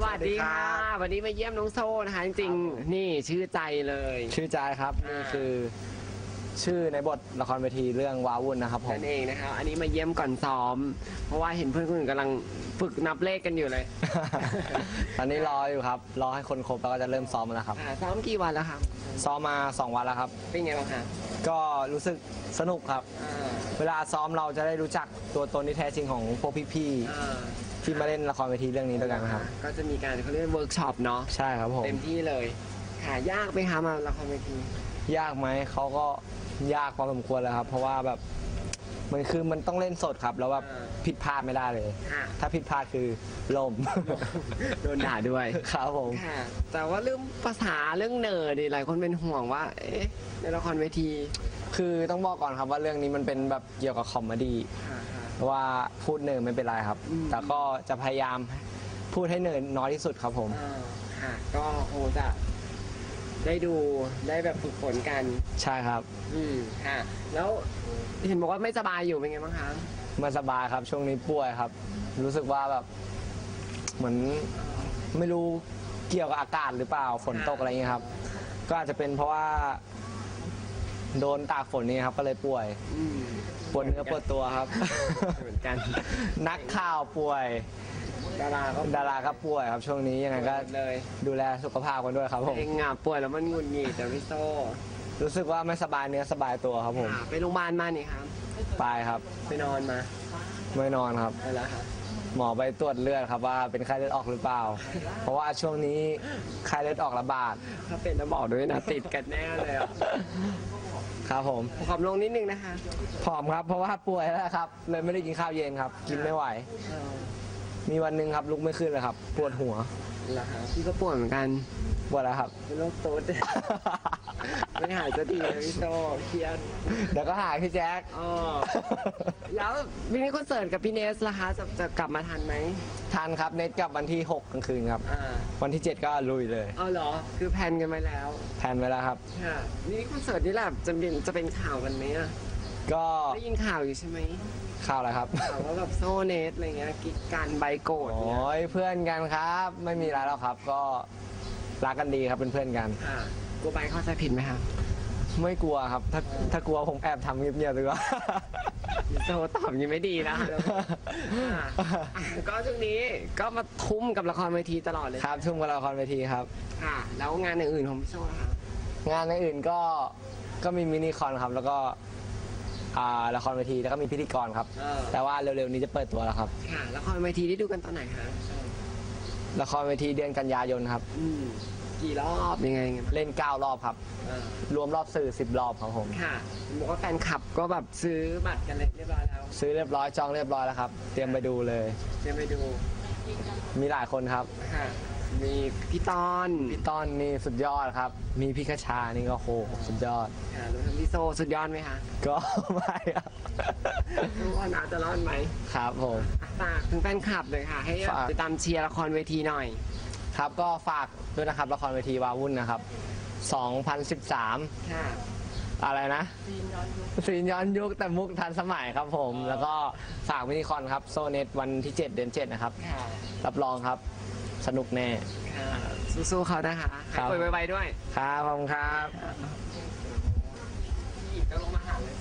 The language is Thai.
สวัสดีค่ะ วันนี้มาเยี่ยมน้องโซ่นะคะ จริงๆ นี่ชื่อใจเลย ชื่อจายครับอ่านี่นี่คือ ชื่อในบทละครเวทีเรื่องว้าวุ่นนะครับผมนั่นเองนะคะ อันนี้มาเยี่ยมก่อนซ้อม เพราะว่าเห็นเพื่อนคนอื่นกำลังฝึกนับเลขกันอยู่เลยตอนนี้รออยู่ครับ รอให้คนครบแล้วก็จะเริ่มซ้อมแล้วครับ อ่าซ้อมกี่วันแล้วคะซ้อมมา 2 วันแล้วครับ เป็นไงบ้างคะก็รู้สึกสนุกครับ อ่าเวลาซ้อมเราจะได้รู้จักตัวตนที่แท้จริงของพวกพี่อ่าๆ ที่มาเล่นละครเวทีเรื่องนี้ด้วยกันนะครับ ก็จะมีการเขาเรียกเวิร์กช็อปเนาะใช่ครับผมเต็มที่เลยค่ะยากไหมคะมาละครเวที ยากไหมเขาก็ยากพอสมควรแล้วครับ เพราะว่าแบบมันคือมันต้องเล่นสดครับ แล้วแบบอ่าผิดพลาดไม่ได้เลย ค่ะ ถ้าผิดพลาดคือล่ม โดนด่าด้วย ครับผม ค่ะ แต่ว่าเรื่องภาษาเรื่องเนิร์ดนี่หลายคนเป็นห่วงว่า เอ๊ะ ในละครเวทีคือต้องบอกก่อนครับว่าเรื่องนี้มันเป็นแบบเกี่ยวกับคอมเมดี้ ค่ะค่ะ เพราะว่าพูดเนินไม่เป็นไรครับ อืม แต่ก็จะพยายามพูดให้เนินน้อยที่สุดครับผม อ่าค่ะ ก็คงจะได้ดูได้แบบฝึกฝนกัน ใช่ครับอืมค่ะ แล้วเห็นบอกว่าไม่สบายอยู่เป็นไงบ้างคะไมาสบายครับช่วงนี้ป่วยครับ รู้สึกว่าแบบเหมือนไม่รู้เกี่ยวกับอากาศหรือเปล่าฝนตกอะไรอย่างเงี้ยครับ ก็อาจจะเป็นเพราะว่า โดนตากฝนนี่ครับก็เลยป่วยอืมปวดเนื้อปวดตัวครับ เหมือนกัน นักข่าวป่วย ดาราก็ดาราก็ป่วยครับช่วงนี้ยังไงก็เลยดูแลสุขภาพกันด้วยครับผมเองอะป่วยแล้วมันหงุดหงิดแต่พี่โซ่รู้สึกว่าไม่สบายเนื้อสบายตัวครับผมค่ะไปโรงพยาบาลมานี่ครับ ไปครับไปนอนมาไม่นอนครับไปแล้วค่ะหมอไปตรวจเลือดครับว่าเป็นไข้เลือดออกหรือเปล่า เพราะว่าช่วงนี้ไข้เลือดออกระบาด ถ้าเป็นจะบอกด้วยนะติดกันแน่เลยอะ ครับผมขอบลงนิดนึงนะคะ ผอมครับ เพราะว่าป่วยแล้วครับ เลยไม่ได้กินข้าวเย็นครับ กินไม่ไหว มีวันหนึ่งครับลุกไม่ขึ้นเลยครับ ปวดหัว เหรอคะพี่ก็ป่วยเหมือนกันปวดแล้วครับ เป็นโรคตุ๊ด ไม่หายสักทีเลยพี่โซ่เครียดเดี๋ยวก็หายพี่แจ๊คอ๋อแล้วมินิคอนเสิร์ตกับพี่เนสล่ะคะจะจะกลับมาทันไหมทันครับเน็ตกลับวันที่6กลางคืนครับ อ่าวันที่ 7 ก็ลุยเลยเอาเหรอ คือแพลนกันไปแล้วแทนไว้แล้วครับ ค่ะมินิคอนเสิร์ตนี่แหละจะเป็นจะเป็นข่าวกันไหมอะ ก็ได้ยินข่าวอยู่ใช่ไหมข่าวอะไรครับ ข่าวว่าแบบโซเนสอะไรเงี้ยกิจการใบโกดโอ้เนี่ยยเพื่อนกันครับ ไม่มีอะไรแล้วครับ ก็รักกันดีครับเป็นเพื่อนกันค่ะกลัวใบเข้าใจผิดไหมคะไม่กลัวครับ ถ้าถ้ากลัวผมแอบทำเงียบๆดีกว่าโซตอบยังไม่ดีนะอะอะก็ช่วงนี้ก็มาทุ่มกับละครเวทีตลอดเลยครับทุ่มกับละครเวทีครับค่ะแล้วงานอื่นๆของพี่โซ่ล่ะคะงานอื่นๆก็ก็มีมินิคอนครับ แล้วก็ อ่าละครเวทีแล้วก็มีพิธีกรครับ เออ แต่ว่าเร็วๆนี้จะเปิดตัวแล้วครับ ค่ะละครเวทีได้ดูกันตอนไหนคะละครเวทีเดือนกันยายนครับ อืมกี่รอบยังไงไงเล่น 9 รอบครับ เออรวมรอบสื่อ 10 รอบครับผม ค่ะบอกว่าแฟนคลับก็แบบซื้อบัตรกันเลยเรียบร้อยแล้วซื้อเรียบร้อยจองเรียบร้อยแล้วครับ เตรียมไปดูเลย เดี๋ยวไปดูมีหลายคนครับ ค่ะ มีพี่ต้อนพี่ต้อนนี่สุดยอดครับ มีพี่คชานี่ก็โหสุดยอดค่ะรวมทั้งพี่โซสุดยอดไหมคะก็ ไม่ครับทุกคนอาจจะรอดไหมครับผมอะฝากถึงแฟนคลับเลยค่ะ ให้ฝาก ติดตามเชียร์ละครเวทีหน่อย ครับก็ฝากด้วยนะครับละครเวทีวาวุ่นนะครับ 2013 ค่ะอะไรนะซีนย้อนยุคแต่มุกทันสมัยครับผม แล้วก็ฝากมินิคอนครับ โซเน็ตวันที่ 7 เดือน7 นะครับ ค่ะรับรองครับ สนุกแน่ ค่ะสู้ๆเขานะคะครับให้ป่วยไวๆด้วยครับผมครับ พี่ก็ลงมาหาเลย